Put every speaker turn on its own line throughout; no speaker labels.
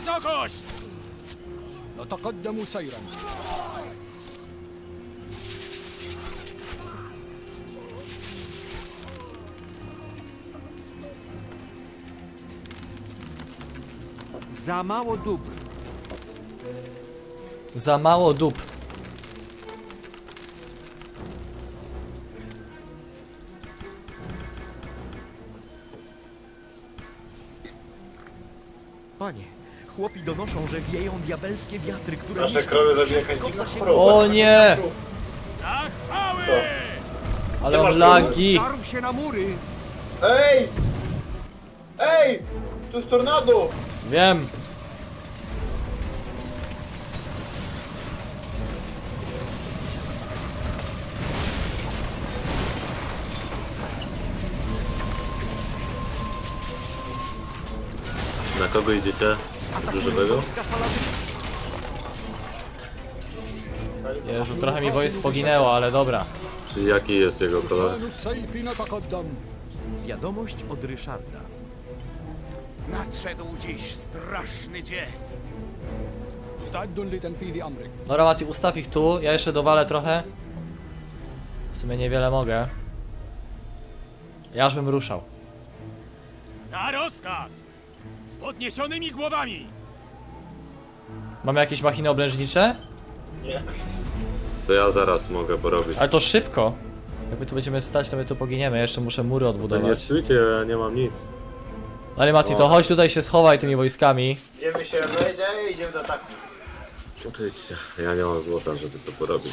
wysokość!
No to mu.
Za mało dóbr.
Za mało dup.
Chłopi donoszą, że wieją diabelskie wiatry, które
Nasze
niszczą
krowy zabija
wszystko w zasięgu.
O nie!
Na chwały!
Ale
masz
on lagi!
Darł się na mury!
Ej! Ej! Tu jest tornado!
Wiem.
Na kogo idziecie?
Żywego?
Jezu, trochę mi wojsk poginęło, ale dobra.
Czy jaki jest jego kolor?
Wiadomość od Ryszarda.
Nadszedł dziś straszny dzień.
Dobra, Mati, ustaw ich tu, ja jeszcze dowalę trochę. W sumie niewiele mogę. Ja już bym ruszał.
Na rozkaz! Z podniesionymi głowami!
Mamy jakieś machiny oblężnicze?
Nie.
To ja zaraz mogę porobić.
Ale to szybko. Jak my tu będziemy stać, to my tu poginiemy. Ja jeszcze muszę mury
To nie
odbudować.
świcie, ja nie mam nic.
Ale Mati, to chodź tutaj się schowaj tymi wojskami.
Idziemy się wejdzie i idziemy do ataku.
No to idźcie. Ja nie mam złota, żeby to porobić.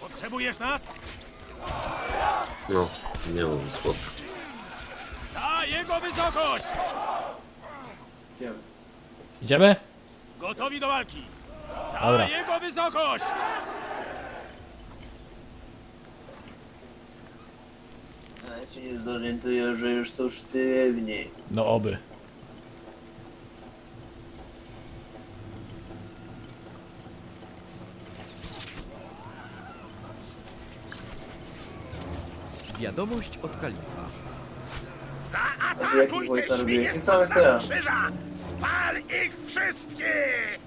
Potrzebujesz nas?
No, nie mam złota.
Jego wysokość!
Idziemy.
Idziemy?
Gotowi do walki! Za
Dobra.
jego wysokość!
Ja się nie zorientuję, że już są sztywni.
No oby.
Wiadomość od kalifa.
Tych samych co ja.
Krzyża! Spal ich wszystkich!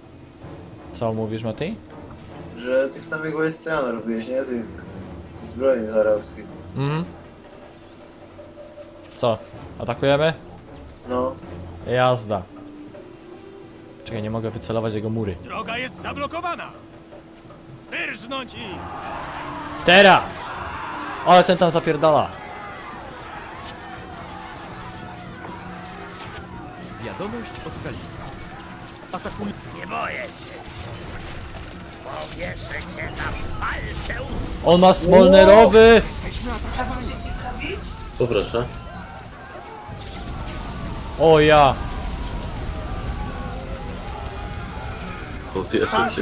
Co mówisz, Mati?
Że tych samych ja narobiłeś, nie? Tych zbrojnych arabskich.
Mhm. Co? Atakujemy?
No.
Jazda. Czekaj, nie mogę wycelować jego mury.
Droga jest zablokowana! Wyrżnąć ich!
Teraz! Ale ten tam zapierdala.
Wiadomość od kalifa. Atakuj.
Nie boję się! Powieszę cię za palce
On ma smolnerowy!
Poproszę.
O ja!
Po pierwsze, ty...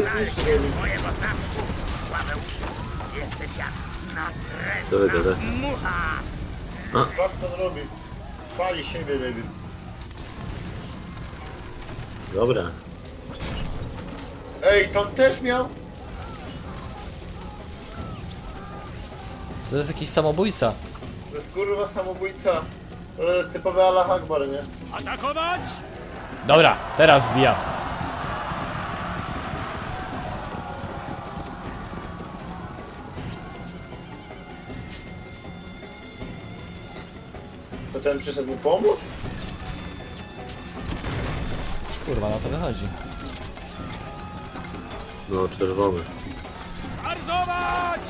mojego zamku! Sławę Jesteś jak na
Co wy gadacie?
mucha!
On robi. Chwali siebie, baby.
Dobra.
Ej, tam też miał?
To jest jakiś samobójca.
To jest kurwa samobójca. To jest typowy Allah Akbar, nie?
Atakować!
Dobra, teraz wbijam.
To ten przyszedł mu pomóc?
Kurwa, na to wychodzi.
No, czerwony.
Ardować!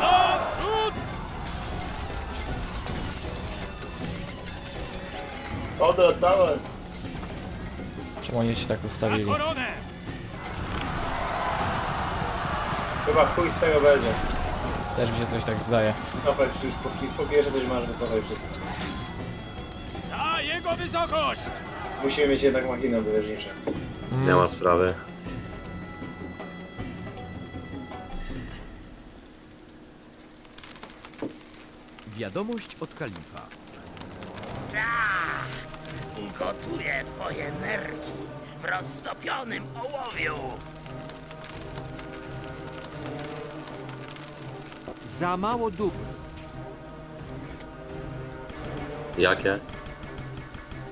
Naprzód!
Odwrót, dawaj.
Czemu oni się tak
Na
ustawili?
koronę!
Chyba chuj z tego będzie.
Też mi się coś tak zdaje.
Cofaj już po, pierwsze coś masz, wycofaj wszystko.
Za jego wysokość!
Musimy mieć jednak machiny obywężnicze.
Nie ma sprawy.
Wiadomość od kalifa.
Gotuję twoje nerki w roztopionym ołowiu!
Za mało dóbr.
Jakie?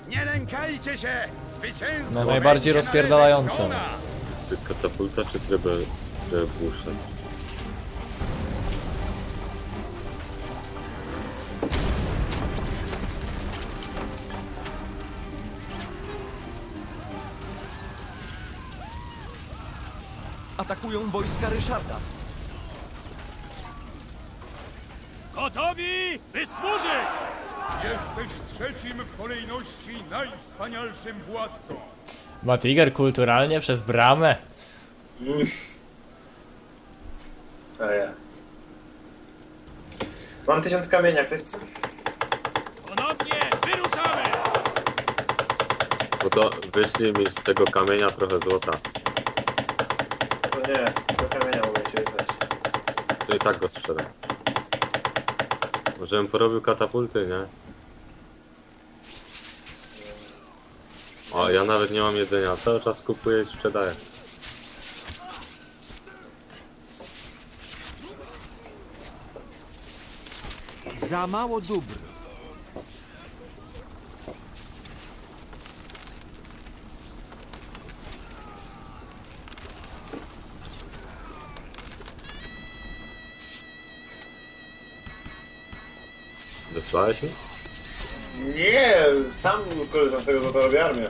Nie lękajcie się! Zwycięstwo
No, najbardziej
będzie
rozpierdalające.
należeć do nas.
Czy katapulta, czy trebusze?
Atakują wojska Ryszarda.
Gotowi, by służyć!
Jesteś trzecim w kolejności najwspanialszym władcą.
Matiger kulturalnie przez bramę.
A ja. Mam tysiąc kamienia, ktoś chce?
Ponownie wyruszamy!
No to wyszli mi z tego kamienia trochę złota.
To nie, to kamienia mogę ci wysłać.
To i tak go sprzedam. Może bym porobił katapulty, nie? O, ja nawet nie mam jedzenia. Cały czas kupuję i sprzedaję.
Za mało dóbr.
Wysłałeś mi?
Nie, sam korzystam z tego, co to robi armię.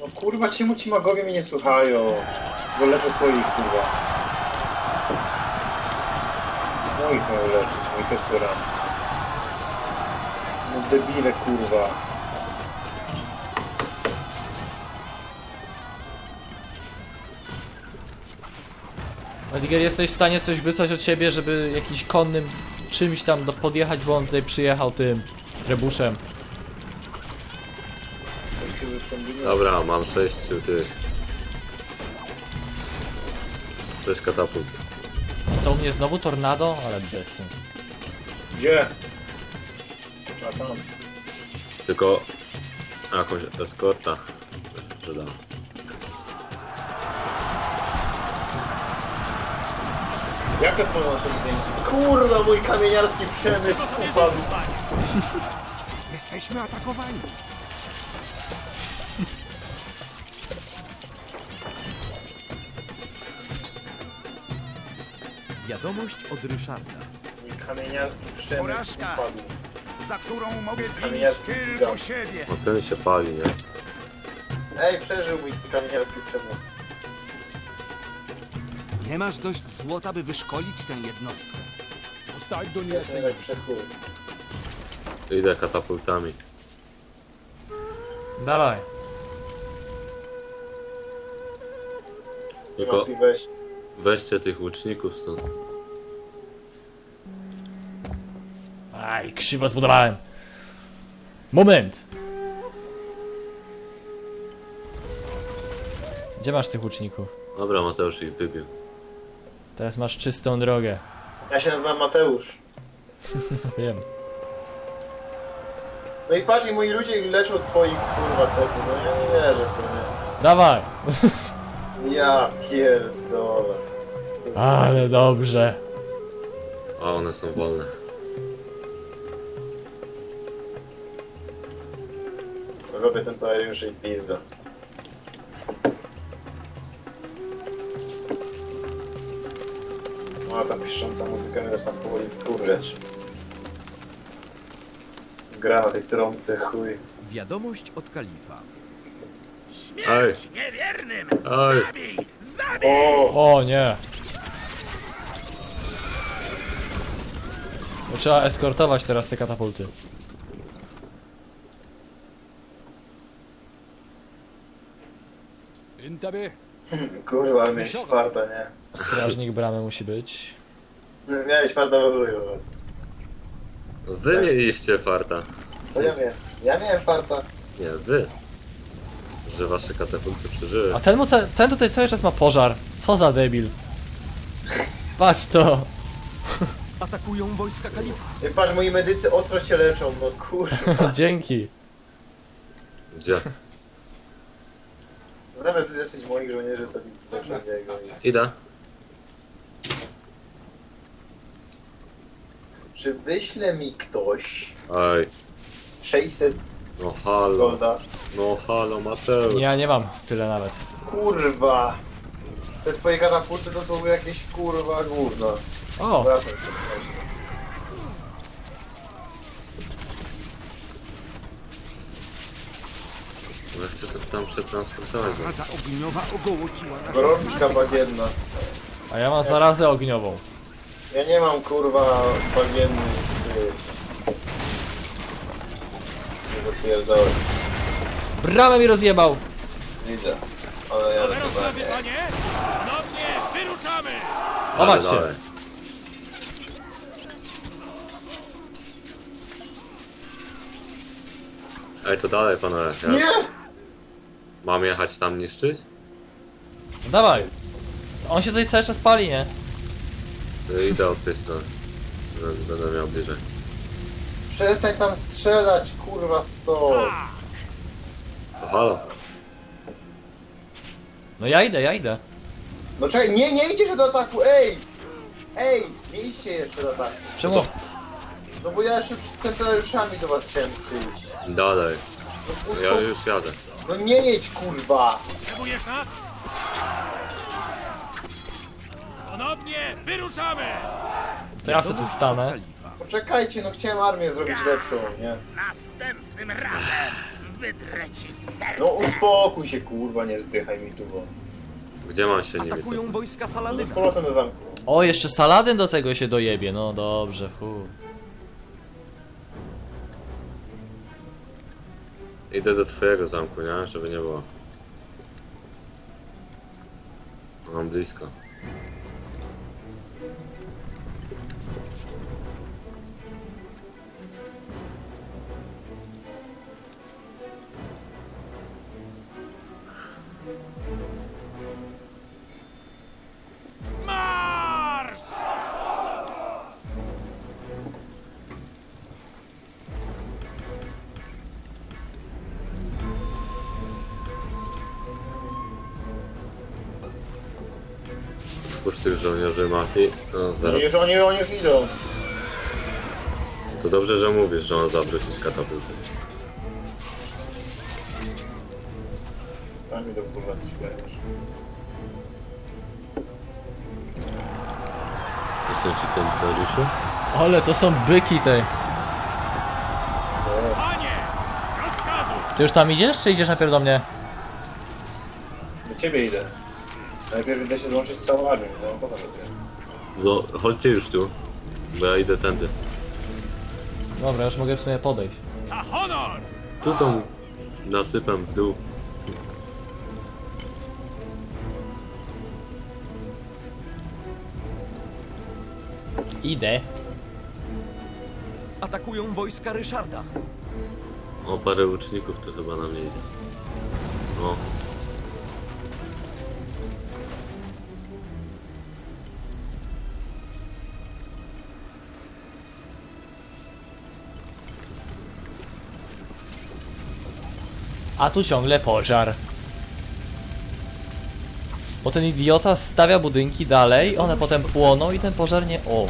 No kurwa, czemu ci magowie mnie nie słuchają? Bo leczę twoich, kurwa. Moich mają leczyć, moich też. No debile, kurwa.
Matiger, jesteś w stanie coś wysłać od siebie, żeby jakiś konnym czymś tam do, podjechać, bo on tutaj przyjechał tym trebuszem.
Dobra, mam sześciu tych. Sześć katapult.
Co u mnie znowu tornado? Ale bez sensu.
Gdzie? A tam.
Tylko jakąś eskorta.
Jak to są nasze zdjęcia? Kurwa, mój kamieniarski przemysł upadł.
Jesteśmy atakowani. Wiadomość od Ryszarda.
Mój kamieniarski przemysł
Porażka.
upadł.
za którą mogę winić tylko
gigant.
siebie.
No ten się pali, nie?
Ej, przeżył mój kamieniarski przemysł.
Nie masz dość złota, by wyszkolić tę jednostkę.
Ustać
do
niej Jestem.
Idę katapultami.
Dawaj.
Tylko weźcie tych łuczników stąd.
Aj, krzywo zbudowałem. Moment. Gdzie masz tych łuczników?
Dobra, Mateusz ich wybił.
Teraz masz czystą drogę.
Ja się nazywam Mateusz.
Wiem.
No i patrz, i moi ludzie leczą twoich kurwa cety. No ja nie wierzę w to, nie.
Dawaj.
Ja pierdolę.
Ale dobrze.
A one są wolne.
Robię temperariusze i pizda. No a ta piszcząca muzyka mnie zaczyna powoli wkurzać. Gra na tej trąbce, chuj.
Wiadomość od kalifa.
Śmierć niewiernym!
Oj.
Zabij! Zabij!
O!
O nie. No, Trzeba eskortować teraz te katapulty.
انتبه
Kurwa, ale miałeś farta, nie?
Strażnik bramy musi być.
No, Miałeś farta w chuju.
Wy mieliście farta.
Co ja miałem? Ja miałem farta.
Nie, wy. Że wasze katapulty przeżyły.
A ten, mu ca- ten tutaj cały czas ma pożar. Co za debil. Patrz to.
Atakują wojska kalifa.
I patrz, moi medycy ostro się leczą, no kurwa.
Dzięki.
Gdzie?
Zamiast leczyć moich żołnierzy, to leczą jego. i-
Idę.
Czy wyśle mi ktoś
Ej,
600
no halo,
golda?
no halo Mateusz.
Ja nie mam tyle nawet.
Kurwa! Te twoje katapulty to są jakieś kurwa gówno.
O!
Wracam się.
Ja chcę to tam przetransportować.
Zaraza ogniowa ogołociła nasze
Gorączka bagienna.
A ja mam zarazę ogniową.
Ja nie mam kurwa bagiennych... y, Co za pierdolę.
Bramę mi rozjebał!
Widzę. Ale ja rozumiem.
rozprawy, panie! Ponownie wyruszamy!
Się!
dalej. Ej, to dalej panowie. Ja
Nie!
Mam jechać tam niszczyć?
No dawaj! On się tutaj cały czas pali, nie?
To Idę od tej strony. Zaraz Będę miał bliżej.
Przestań tam strzelać, kurwa stop.
To halo.
No ja idę, ja idę.
No czekaj, nie, nie idziesz do ataku, ej! Ej, nie idźcie jeszcze do ataku.
Czemu?
No bo ja jeszcze przed centraliuszami do was chciałem przyjść.
Dalej.
No,
Ja
pusto...
już jadę.
No nie jedź, kurwa!
Potrzebujesz nas? Ponownie wyruszamy!
To ja se tu stanę.
Poczekajcie, no chciałem armię zrobić lepszą, nie?
Następnym razem wydrę ci serce!
No uspokój się, kurwa, nie zdychaj mi tu, bo...
Gdzie mam się nie
Atakują wojska
No z
Saladyna.
powrotem do zamku.
O, jeszcze Saladyn do tego się dojebie. No dobrze, fu.
Idę do twojego zamku, nie? Żeby nie było. Mam blisko. Tych żołnierzy mafii. No zaraz.
już oni, oni już idą.
To dobrze, że mówisz, że on zawrócić katapulty.
A mi do kurwa powiesz.
Jestem ci ten Dariuszu?
Ale to są byki te.
Panie! Rozkazu!
Ty już tam idziesz, czy idziesz najpierw do mnie?
Do ciebie idę. Najpierw idę się złączyć z całą armią, no potem dopiero.
No, chodźcie już tu. Bo ja idę tędy.
Dobra, już mogę w sumie podejść.
Za honor!
Tu tą nasypem w dół.
Idę.
Atakują wojska Ryszarda.
O, parę łuczników to chyba na mnie idzie. No.
A tu ciągle pożar. Bo ten idiota stawia budynki dalej, one potem płoną i ten pożar nie... O,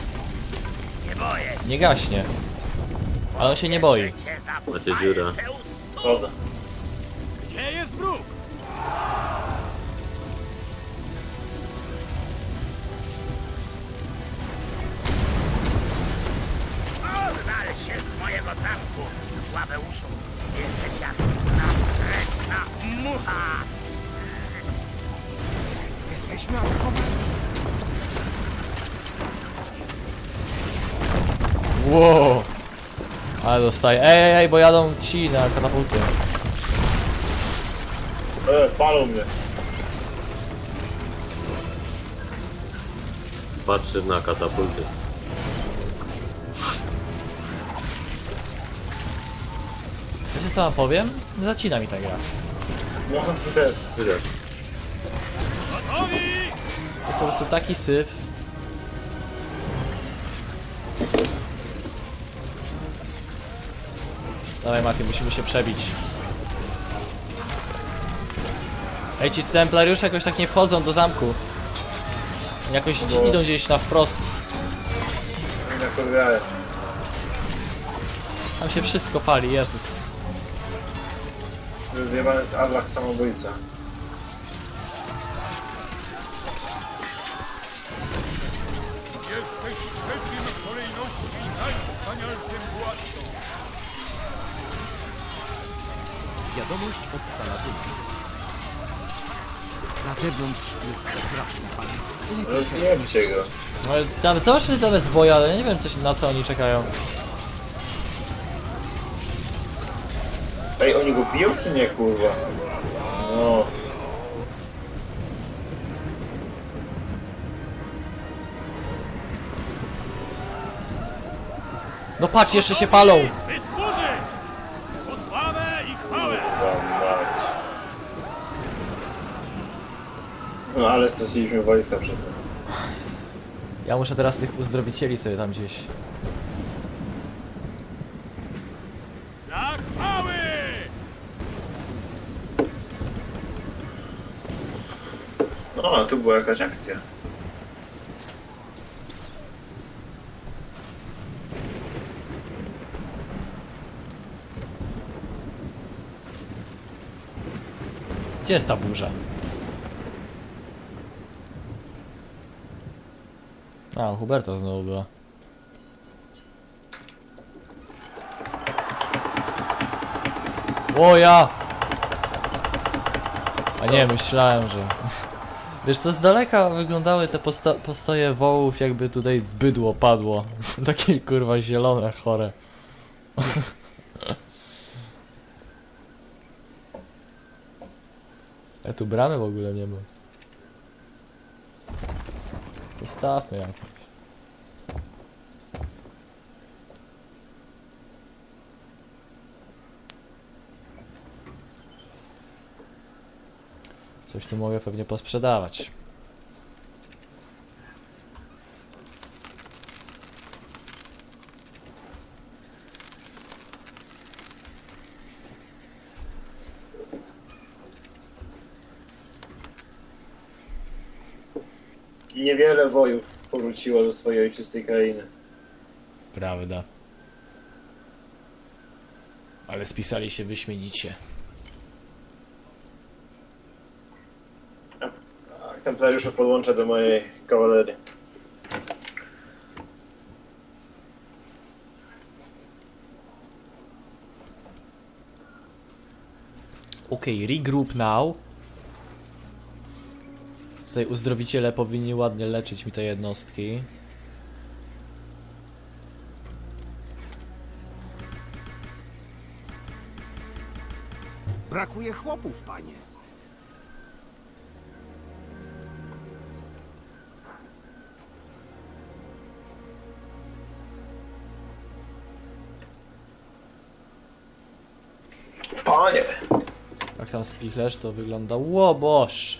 Nie boję
nie gaśnie. Ale on się nie boi.
Macie dziurę.
Chodzę.
Gdzie jest wróg? Oddal się z mojego zamku, Sławeuszu! Mucha!
Jesteśmy atakowani.
Wow. Ale dostaję. Ej, ej, ej, bo jadą ci na katapulty.
E, palą mnie.
Patrzy na katapulty.
Wiecie co wam powiem? Zacina mi ta gra.
No, ty też.
Widać.
Gotowi!
To jest po prostu taki syf. Dawaj Mati, musimy się przebić. Ej, ci templariusze jakoś tak nie wchodzą do zamku. Jakoś ci
Bo-
idą gdzieś na wprost.
Nie.
Tam się wszystko pali, Jezus.
Zjebany jest Allah samobójca.
Jesteś trzecim w kolejności najwspanialszym władcą.
Wiadomość od Saladyna. Na zewnątrz jest straszny panie.
Rozjebcie go.
No, nawet, zobacz, że to jest woja, ale nie wiem coś, na co oni czekają.
Ej, oni go biją czy nie, kurwa? No.
No patrz, jeszcze się palą!
Wysłużyć! Po sławę i chwałę!
Kurwa mać. No ale straciliśmy wojska przy tym.
Ja muszę teraz tych uzdrowicieli sobie tam gdzieś.
Dla chwały!
No, a tu była jakaś akcja.
Gdzie jest ta burza? A, u Huberta znowu była. O ja! A nie, myślałem, że... Wiesz co, z daleka wyglądały te postoje wołów, jakby tutaj bydło padło. Takie kurwa zielone, chore. Ja tu bramy w ogóle nie ma. Postawmy jakąś. Coś tu mogę pewnie posprzedawać.
Niewiele wojów powróciło do swojej ojczystej krainy.
Prawda. Ale spisali się wyśmienicie.
Templariuszy podłączę do mojej kawalerii.
Okej, regroup now. Tutaj uzdrowiciele powinni ładnie leczyć mi te jednostki.
Brakuje chłopów, panie.
Panie!
Jak tam spichlerz to wygląda łoboż.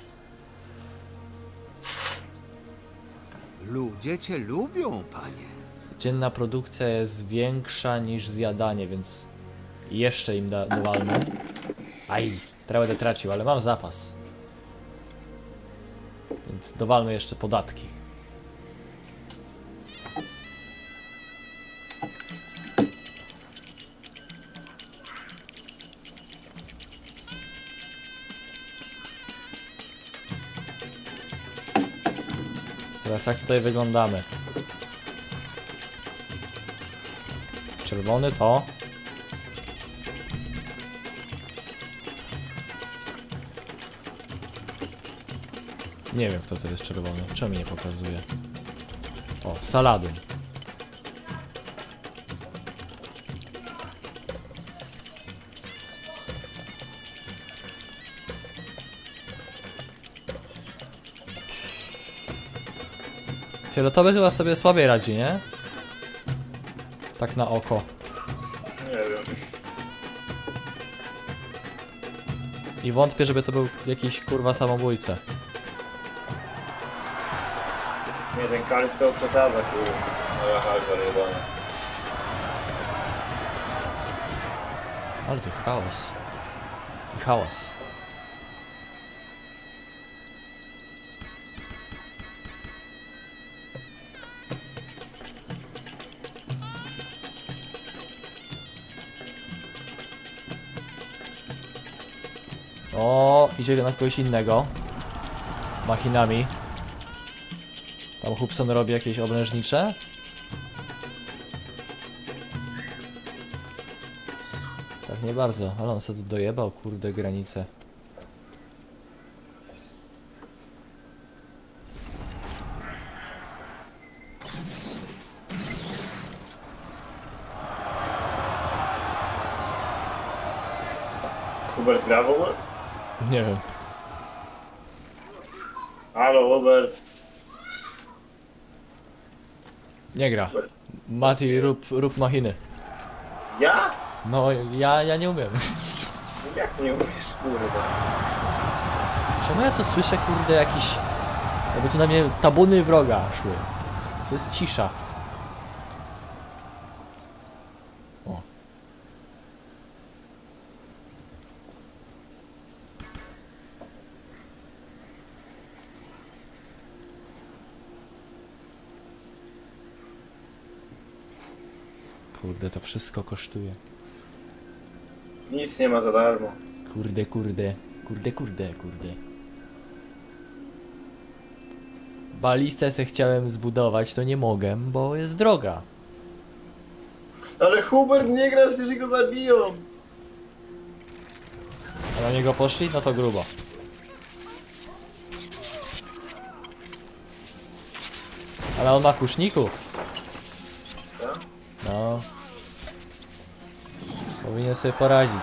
Ludzie cię lubią, panie.
Dzienna produkcja jest większa niż zjadanie, więc jeszcze im da dowalmy. Aj, teraz będę tracił, ale mam zapas. Więc dowalmy jeszcze podatki. Teraz jak tutaj wyglądamy? Czerwony to. Nie wiem kto to jest czerwony. Czemu mi nie pokazuje? O, Saladyn. Fioletowy chyba sobie słabiej radzi, nie? Tak na oko.
Nie wiem.
I wątpię, żeby to był jakiś kurwa samobójca.
Nie, ten kalif to przesadza, kurwa. No, Halvar jebana.
Ale tu chaos. I O, idzie na kogoś innego. Machinami. Tam Hubson robi jakieś obrężnicze. Tak nie bardzo, ale on sobie tu dojebał, kurde, granicę. Nie wiem.
Halo, Hubert.
Nie gra. Mati, rób, rób machiny.
Ja?
No, ja, ja nie umiem.
Jak nie umiesz, kurwa?
Czemu ja to słyszę, kurde, jakiś... Jakby tu na mnie tabuny wroga szły. To jest cisza. O. Kurde, to wszystko kosztuje.
Nic nie ma za darmo.
Kurde, kurde. Kurde, kurde, kurde. Balistę se chciałem zbudować, to nie mogę, bo jest droga.
Ale Hubert nie gra, że go zabiją.
A na niego poszli? No to grubo. Ale on ma kuszników. Powinien sobie poradzić.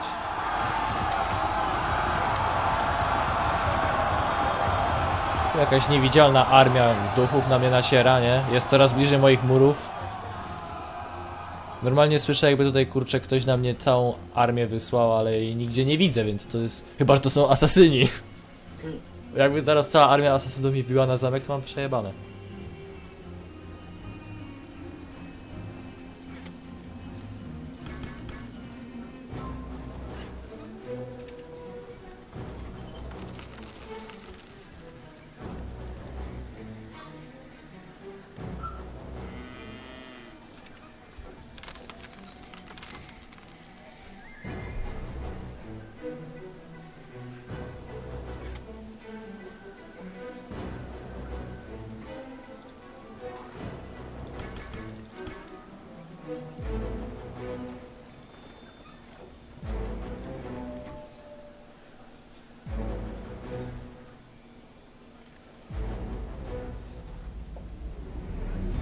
Jakaś niewidzialna armia duchów na mnie naciera, nie? Jest coraz bliżej moich murów. Normalnie słyszę jakby tutaj kurczę ktoś na mnie całą armię wysłał, ale jej nigdzie nie widzę, więc to jest... Chyba, że to są asasyni. Jakby teraz cała armia asasynów mi biła na zamek, to mam przejebane.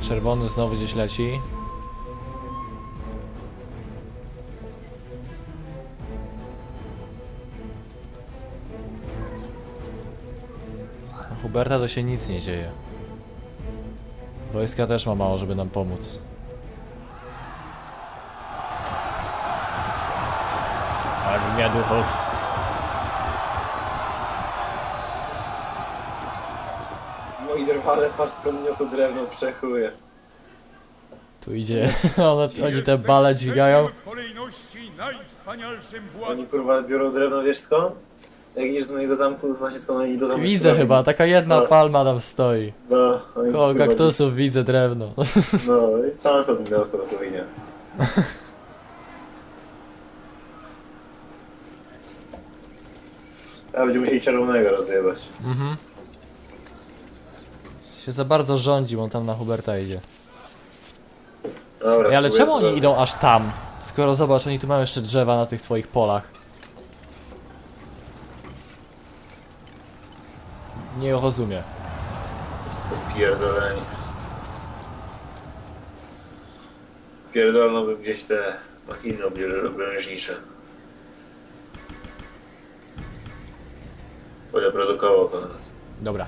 Czerwony znowu gdzieś leci. A Huberta to się nic nie dzieje. Wojska też ma mało, żeby nam pomóc. Armia duchów.
Skąd niosą drewno, przechuje.
Tu idzie. One, oni te bale dźwigają.
W kolejności najwspanialszym
Oni
władcą.
kurwa biorą drewno, wiesz skąd? Jak idziesz z mojego zamku, właśnie skąd oni idą tam...
Widzę chyba, taka jedna
No.
palma tam stoi.
No, oni
Koło
kurwa
kaktusów widzę drewno.
No, i same to mi niosą na powinie. A będziemy musieli czerwonego rozjebać.
Mhm. Się za bardzo rządzi, on tam na Huberta idzie.
Dobra,
Ej, ale
spróbuję
czemu oni
zrobić.
idą aż tam? Skoro zobacz, oni tu mają jeszcze drzewa na tych twoich polach. Nie rozumiem.
Pierdoleni. Pierdolno by gdzieś te machiny obie- obrężnicze. Będę produkował to nas.
Dobra,